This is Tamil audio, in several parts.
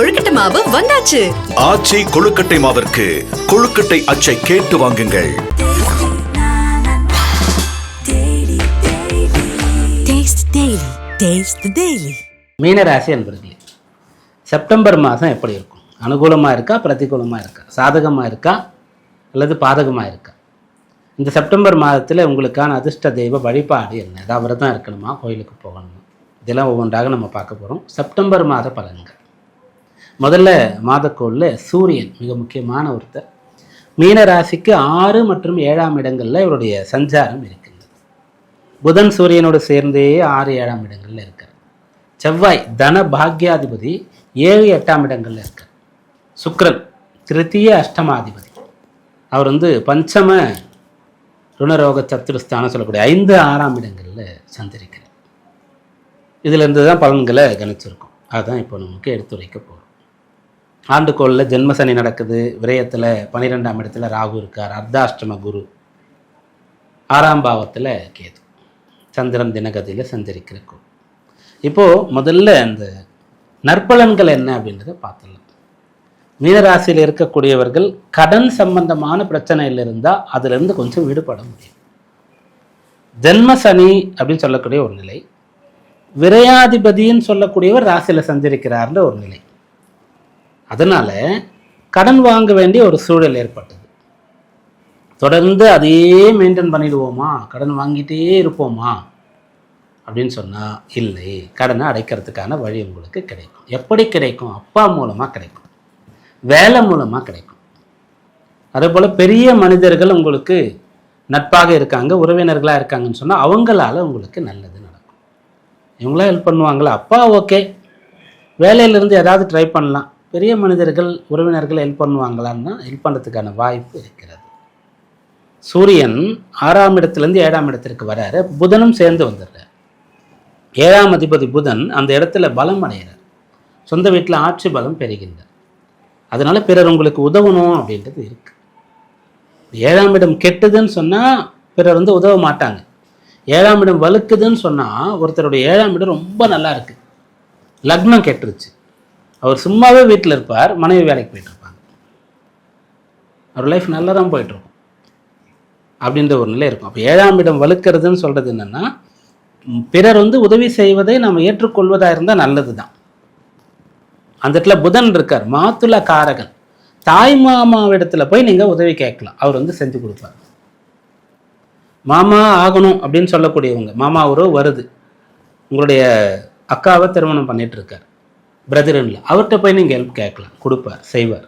கொழுக்கட்டை மாவு வந்தாச்சு. ஆச்சி கொழுக்கட்டை மாவிற்கு கொழுக்கட்டை அச்சை கேட்டு வாங்குங்கள். Taste Daily. Taste the Daily. மீனராசி என்பர்களே செப்டம்பர் மாதம் எப்படி இருக்கும்? அனுகூலமாக இருக்கா பிரதிகூலமாக இருக்கா? சாதகமாக இருக்கா அல்லது பாதகமாக இருக்கா? இந்த செப்டம்பர் மாதத்தில் உங்களுக்கான அதிர்ஷ்ட தெய்வ வழிபாடு என்ன? ஏதாவது விரதம் இருக்கணுமா? கோயிலுக்கு போகணுமா? இதெல்லாம் ஒவ்வொன்றாக நம்ம பார்க்க போகிறோம் செப்டம்பர் மாத பலன்கள். முதல்ல மாதக்கோளில் சூரியன் மிக முக்கியமான ஒருத்தர். மீன ராசிக்கு ஆறு மற்றும் ஏழாம் இடங்களில் இவருடைய சஞ்சாரம் இருக்கின்றது. புதன் சூரியனோடு சேர்ந்தே ஆறு ஏழாம் இடங்களில் இருக்கார். செவ்வாய் தன பாக்யாதிபதி ஏழு எட்டாம் இடங்களில் இருக்கார். சுக்ரன் திருத்திய அஷ்டமாதிபதி. அவர் வந்து பஞ்சம ருணரோக சத்துருஸ்தானம் சொல்லக்கூடிய ஐந்து ஆறாம் இடங்களில் சந்திரிக்கிறார். இதிலிருந்து தான் பலன்களை கணிச்சிருக்கோம். அதுதான் இப்போ நமக்கு எடுத்துரைக்க போகிறோம் ஆண்டுகோளில் ஜென்மசனி நடக்குது. விரயத்தில் பன்னிரெண்டாம் இடத்துல ராகு இருக்கார். அர்த்தாஷ்டம குரு. ஆறாம் பாவத்தில் கேது. சந்திரன் தினகதியில் சஞ்சரிக்கிற குரு. இப்போது முதல்ல அந்த நற்பலன்கள் என்ன அப்படின்றத பார்த்துடலாம். மீனராசியில் இருக்கக்கூடியவர்கள் கடன் சம்பந்தமான பிரச்சனையில் இருந்தால் அதிலிருந்து கொஞ்சம் விடுபட முடியும். ஜென்ம சனி அப்படின்னு சொல்லக்கூடிய ஒரு நிலை. விரையாதிபதின்னு சொல்லக்கூடியவர் ராசியில் சஞ்சரிக்கிறார்ன்ற ஒரு நிலை. அதனால் கடன் வாங்க வேண்டிய ஒரு சூழல் ஏற்பட்டது. தொடர்ந்து அதையே மெயின்டைன் பண்ணிடுவோமா? கடன் வாங்கிட்டே இருப்போமா? அப்படின்னு சொன்னால் இல்லை கடனை அடைக்கிறதுக்கான வழி உங்களுக்கு கிடைக்கும். எப்படி கிடைக்கும்? அப்பா மூலமாக கிடைக்கும். வேலை மூலமாக கிடைக்கும். அதே போல் பெரிய மனிதர்கள் உங்களுக்கு நட்பாக இருக்காங்க உறவினர்களாக இருக்காங்கன்னு சொன்னால் அவங்களால உங்களுக்கு நல்லது நடக்கும். இவங்களாம் ஹெல்ப் பண்ணுவாங்களா? அப்பா ஓகே வேலையிலேருந்து ஏதாவது ட்ரை பண்ணலாம். பெரிய மனிதர்கள் உறவினர்கள் ஹெல்ப் பண்ணுவாங்களான்னா ஹெல்ப் பண்ணுறதுக்கான வாய்ப்பு இருக்கிறது. சூரியன் ஆறாம் இடத்துலேருந்து ஏழாம் இடத்திற்கு வராரு. புதனும் சேர்ந்து வந்துடுறார். ஏழாம் அதிபதி புதன் அந்த இடத்துல பலம் அடைகிறார். சொந்த வீட்டில் ஆட்சி பலம் பெறுகின்றார். அதனால் பிறர் உங்களுக்கு உதவணும் அப்படின்றது இருக்குது ஏழாம் இடம் கெட்டுதுன்னு சொன்னால் பிறர் வந்து உதவ மாட்டாங்க. ஏழாம் இடம் வலுக்குதுன்னு சொன்னால் ஒருத்தருடைய ஏழாம் இடம் ரொம்ப நல்லா இருக்குது லக்னம் கெட்டுருச்சு. அவர் சும்மாவே வீட்டில் இருப்பார் மனைவி வேலைக்கு போயிட்டு இருப்பாங்க. அவர் லைஃப் நல்லா தான் போயிட்டுருக்கும். அப்படின்ற ஒரு நிலை இருக்கும். அப்போ ஏழாம் இடம் வலுக்கிறதுன்னு சொல்கிறது என்னென்னா பிறர் வந்து உதவி செய்வதை நம்ம ஏற்றுக்கொள்வதாக இருந்தால் நல்லது தான் அந்த இடத்துல புதன் இருக்கார் மாத்துள காரகன். தாய் மாமாவிடத்தில் போய் நீங்கள் உதவி கேட்கலாம். அவர் வந்து செஞ்சு கொடுப்பார். மாமா ஆகணும் அப்படின்னு சொல்லக்கூடியவங்க மாமா உறவு வருது. உங்களுடைய அக்காவை திருமணம் பண்ணிகிட்டு இருக்கார். பிரதர்ல அவர்கிட்ட போய் நீங்கள் ஹெல்ப் கேட்கலாம். கொடுப்பார் செய்வார்.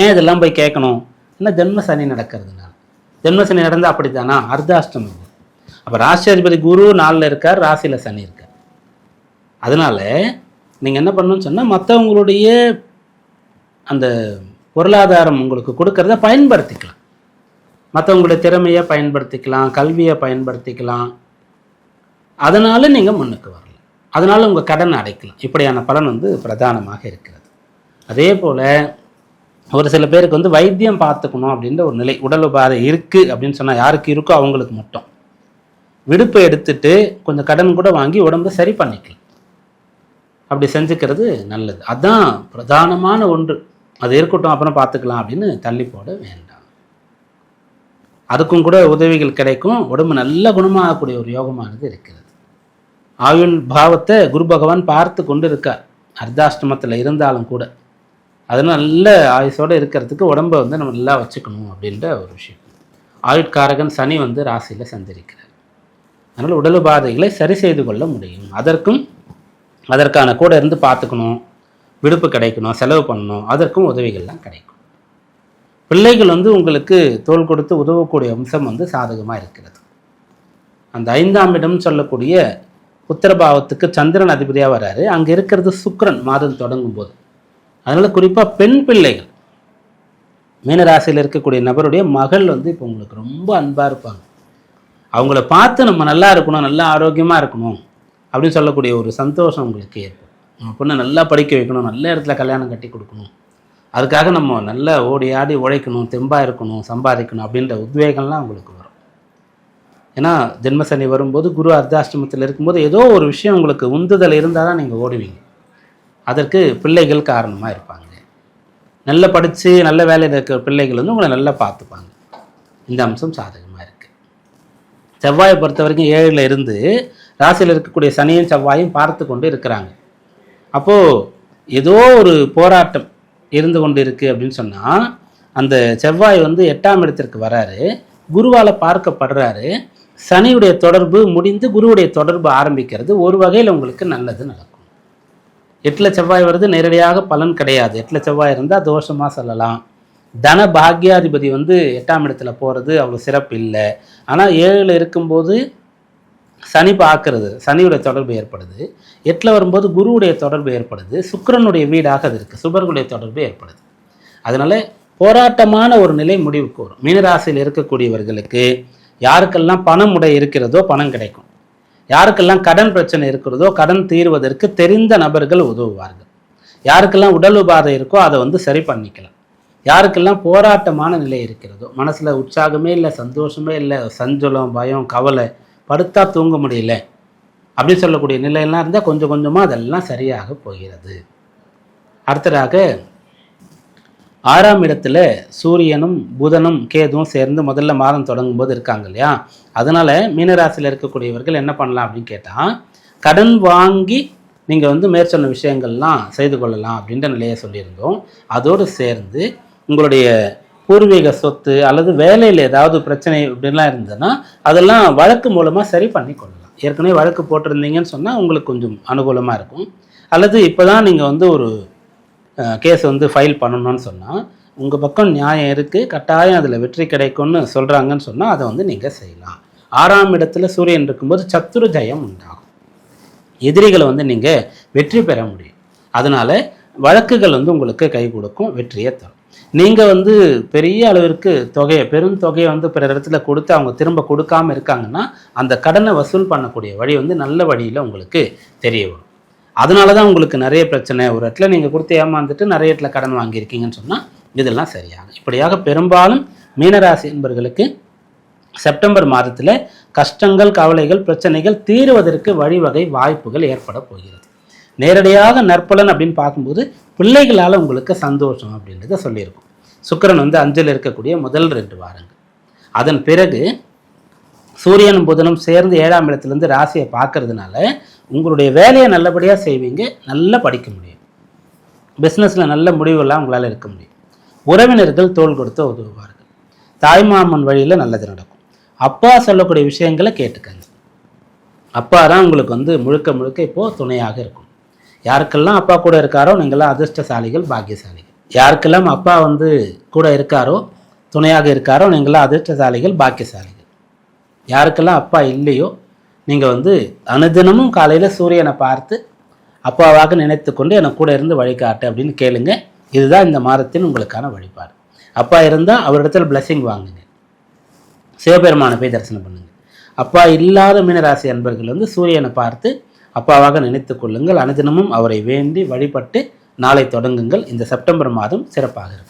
ஏன் இதெல்லாம் போய் கேட்கணும்? என்ன ஜென்ம சனி நடக்கிறதுனால. ஜென்ம சனி நடந்தால் அப்படித்தானா? அர்த்தாஷ்டமம். அப்போ ராசியாதிபதி குரு நாளில் இருக்கார் ராசியில் சனி இருக்கார். அதனால நீங்கள் என்ன பண்ணணும்னு சொன்னால் மற்றவங்களுடைய அந்த பொருளாதாரம் உங்களுக்கு கொடுக்கறத பயன்படுத்திக்கலாம். மற்றவங்களுடைய திறமையை பயன்படுத்திக்கலாம் கல்வியை பயன்படுத்திக்கலாம். அதனால் நீங்கள் முன்னுக்கு வரலாம். அதனால் உங்கள் கடன் அடைக்கலாம் இப்படியான பலன் வந்து பிரதானமாக இருக்கிறது. அதே போல் ஒரு சில பேருக்கு வந்து வைத்தியம் பார்த்துக்கணும் அப்படின்ற ஒரு நிலை உடல் உபாதை இருக்குது அப்படின்னு சொன்னால் யாருக்கு இருக்கோ அவங்களுக்கு மட்டும். விடுப்பை எடுத்துட்டு கொஞ்சம் கடன் கூட வாங்கி உடம்பு சரி பண்ணிக்கலாம். அப்படி செஞ்சுக்கிறது நல்லது. அதுதான் பிரதானமான ஒன்று. அது இருக்கட்டும் அப்புறம் பார்த்துக்கலாம் அப்படின்னு தள்ளி போட வேண்டாம். அதுக்கும் கூட உதவிகள் கிடைக்கும். உடம்பு நல்ல குணமாகக்கூடிய ஒரு யோகமானது இருக்கிறது. ஆயுள் பாவத்தை குரு பகவான் பார்த்து கொண்டு இருக்கார் அர்த்தாஷ்டமத்தில் இருந்தாலும் கூட. அது நல்ல ஆயுசோடு இருக்கிறதுக்கு உடம்பை வந்து நம்ம நல்லா வச்சுக்கணும் அப்படின்ற ஒரு விஷயம். ஆயுட்காரகன் சனி வந்து ராசியில் சந்திரிக்கிறார் அதனால் உடல் உபாதைகளை சரி செய்து கொள்ள முடியும். அதற்கும் அதற்கான கூட இருந்து பார்த்துக்கணும். விடுப்பு கிடைக்கணும் செலவு பண்ணணும். அதற்கும் உதவிகள்லாம் கிடைக்கும். பிள்ளைகள் வந்து உங்களுக்கு தோள் கொடுத்து உதவக்கூடிய அம்சம் வந்து சாதகமாக இருக்கிறது. அந்த ஐந்தாம் இடம் சொல்லக்கூடிய உத்தரபாவத்துக்கு சந்திரன் அதிபதியாக வராரு. அங்கே இருக்கிறது சுக்ரன் மாதம் தொடங்கும் போது அதனால் குறிப்பாக பெண் பிள்ளைகள் மீனராசியில் இருக்கக்கூடிய நபருடைய மகள் வந்து இப்போ உங்களுக்கு ரொம்ப அன்பாக இருப்பாங்க. அவங்கள பார்த்து நம்ம நல்லா இருக்கணும் நல்லா ஆரோக்கியமாக இருக்கணும் அப்படின்னு சொல்லக்கூடிய ஒரு சந்தோஷம் உங்களுக்கு ஏற்படும். நம்ம பொண்ணை நல்லா படிக்க வைக்கணும் நல்ல இடத்துல கல்யாணம் கட்டி கொடுக்கணும். அதுக்காக நம்ம நல்லா ஓடி ஆடி உழைக்கணும் தெம்பாக இருக்கணும் சம்பாதிக்கணும் அப்படின்ற உத்வேகம்லாம் உங்களுக்கு வரும். ஏன்னா ஜென்மசனி வரும்போது குரு அர்த்தாஷ்டமத்தில் இருக்கும்போது ஏதோ ஒரு விஷயம் உங்களுக்கு உந்துதல் இருந்தால் தான் நீங்கள் ஓடுவீங்க. அதற்கு பிள்ளைகள் காரணமாக இருப்பாங்க. நல்லா படித்து நல்ல வேலையில் இருக்கிற பிள்ளைகள் வந்து உங்களை நல்லா பார்த்துப்பாங்க. இந்த அம்சம் சாதகமாக இருக்குது செவ்வாயை பொறுத்த வரைக்கும் ஏழில் இருந்து ராசியில் இருக்கக்கூடிய சனியும் செவ்வாயும் பார்த்து கொண்டு இருக்கிறாங்க. அப்போது ஏதோ ஒரு போராட்டம் இருந்து கொண்டு இருக்குது அப்படின்னு சொன்னால் அந்த செவ்வாய் வந்து எட்டாம் இடத்திற்கு வராரு. குருவால் பார்க்கப்படுறாரு. சனியுடைய தொடர்பு முடிந்து குருவுடைய தொடர்பு ஆரம்பிக்கிறது. ஒரு வகையில் உங்களுக்கு நல்லது நடக்கும். எட்டில் செவ்வாய் வருது நேரடியாக பலன் கிடையாது. எட்டில் செவ்வாய் இருந்தால் தோஷமாக சொல்லலாம். தன பாக்யாதிபதி வந்து எட்டாம் இடத்துல போகிறது அவ்வளோ சிறப்பு இல்லை. ஆனால் ஏழில் இருக்கும்போது சனி பார்க்கறது சனியுடைய தொடர்பு ஏற்படுது. எட்டில் வரும்போது குருவுடைய தொடர்பு ஏற்படுது. சுக்கிரனுடைய வீடாக அது இருக்குது சுபர்களுடைய தொடர்பு ஏற்படுது. அதனால் போராட்டமான ஒரு நிலை முடிவுக்கு வரும். மீனராசியில் இருக்கக்கூடியவர்களுக்கு யாருக்கெல்லாம் பணம் உடை இருக்கிறதோ பணம் கிடைக்கும். யாருக்கெல்லாம் கடன் பிரச்சனை இருக்கிறதோ கடன் தீர்வதற்கு தெரிந்த நபர்கள் உதவுவார்கள். யாருக்கெல்லாம் உடல் உபாதை இருக்கோ அதை வந்து சரி பண்ணிக்கலாம். யாருக்கெல்லாம் போராட்டமான நிலை இருக்கிறதோ மனசில் உற்சாகமே இல்லை சந்தோஷமே இல்லை சஞ்சலம் பயம் கவலை படுத்தா தூங்க முடியல அப்படின்னு சொல்லக்கூடிய நிலையெல்லாம் இருந்தால் கொஞ்சம் கொஞ்சமாக அதெல்லாம் சரியாக போகிறது. அடுத்ததாக ஆறாம் இடத்துல சூரியனும் புதனும் கேதுவும் சேர்ந்து முதல்ல மாதம் தொடங்கும் போது இருக்காங்க இல்லையா? அதனால மீனராசியில் இருக்கக்கூடியவர்கள் என்ன பண்ணலாம் அப்படின்னு கேட்டால் கடன் வாங்கி நீங்கள் வந்து மேற்சொன்ன விஷயங்கள்லாம் செய்து கொள்ளலாம் அப்படின்ற நிலையை சொல்லியிருந்தோம். அதோடு சேர்ந்து உங்களுடைய பூர்வீக சொத்து அல்லது வேலையில் ஏதாவது பிரச்சனை இப்படிலாம் இருந்ததுன்னா அதெல்லாம் வழக்கு மூலமாக சரி பண்ணி கொள்ளலாம். ஏற்கனவே வழக்கு போட்டிருந்தீங்கன்னு சொன்னால் உங்களுக்கு கொஞ்சம் அனுகூலமாக இருக்கும். அல்லது இப்போ தான் நீங்கள் வந்து ஒரு கேஸ் வந்து ஃபைல் பண்ணணும்னு சொன்னால் உங்கள் பக்கம் நியாயம் இருக்குது கட்டாயம் அதில் வெற்றி கிடைக்கும்னு சொல்கிறாங்கன்னு சொன்னால் அதை வந்து நீங்கள் செய்யலாம். ஆறாம் இடத்துல சூரியன் இருக்கும்போது சத்துரு ஜெயம் உண்டாகும். எதிரிகளை வந்து நீங்கள் வெற்றி பெற முடியும். அதனால் வழக்குகள் வந்து உங்களுக்கு கை கொடுக்கும் வெற்றியை தரும். நீங்கள் வந்து பெரிய அளவிற்கு தொகையை பெரும் தொகையை வந்து பிற இடத்துல கொடுத்து அவங்க திரும்ப கொடுக்காம இருக்காங்கன்னா அந்த கடனை வசூல் பண்ணக்கூடிய வழி வந்து நல்ல வழியில் உங்களுக்கு தெரிய வரும். அதனால தான் உங்களுக்கு நிறைய பிரச்சனை. ஒரு இடத்துல நீங்கள் கொடுத்து ஏமாந்துட்டு நிறைய இடத்துல கடன் வாங்கியிருக்கீங்கன்னு சொன்னால் இதெல்லாம் சரியாகும் இப்படியாக பெரும்பாலும் மீனராசி என்பவர்களுக்கு செப்டம்பர் மாதத்தில் கஷ்டங்கள் கவலைகள் பிரச்சனைகள் தீருவதற்கு வழிவகை வாய்ப்புகள் ஏற்பட போகிறது. நேரடியாக நற்பலன் அப்படின்னு பார்க்கும்போது பிள்ளைகளால் உங்களுக்கு சந்தோஷம் அப்படின்றத சொல்லியிருக்கோம். சுக்கரன் வந்து அஞ்சில் இருக்கக்கூடிய முதல் ரெண்டு வாரங்கள். அதன் பிறகு சூரியனும் புதனும் சேர்ந்து ஏழாம் இடத்துலேருந்து ராசியை பார்க்கறதுனால உங்களுடைய வேலையை நல்லபடியாக செய்வீங்க நல்லா படிக்க முடியும். பிஸ்னஸில் நல்ல முடிவுகள்லாம் உங்களால் இருக்க முடியும். உறவினர்கள் தோள் கொடுத்து உதவுவார்கள். தாய்மாமன் வழியில் நல்லது நடக்கும். அப்பா சொல்லக்கூடிய விஷயங்களை கேட்டுக்கங்க. அப்பா தான் உங்களுக்கு வந்து முழுக்க முழுக்க இப்போது துணையாக இருக்கும். யாருக்கெல்லாம் அப்பா கூட இருக்காரோ நீங்களாம் அதிர்ஷ்டசாலிகள் பாக்கியசாலிகள். யாருக்கெல்லாம் அப்பா வந்து கூட இருக்காரோ துணையாக இருக்காரோ நீங்களாம் அதிர்ஷ்டசாலிகள் பாக்கியசாலிகள். யாருக்கெல்லாம் அப்பா இல்லையோ நீங்கள் வந்து அனுதினமும் காலையில் சூரியனை பார்த்து அப்பாவாக நினைத்து கொண்டு எனக்கு கூட இருந்து வழிகாட்டு அப்படின்னு கேளுங்க. இதுதான் இந்த மாதத்தின் உங்களுக்கான வழிபாடு. அப்பா இருந்தால் அவரிடத்துல blessing வாங்குங்க. சிவபெருமானை போய் தரிசனம் பண்ணுங்கள் அப்பா இல்லாத மீனராசி அன்பர்கள் வந்து சூரியனை பார்த்து அப்பாவாக நினைத்து கொள்ளுங்கள். அனுதினமும் அவரை வேண்டி வழிபட்டு நாளை தொடங்குங்கள். இந்த செப்டம்பர் மாதம் சிறப்பாக இருக்கும்.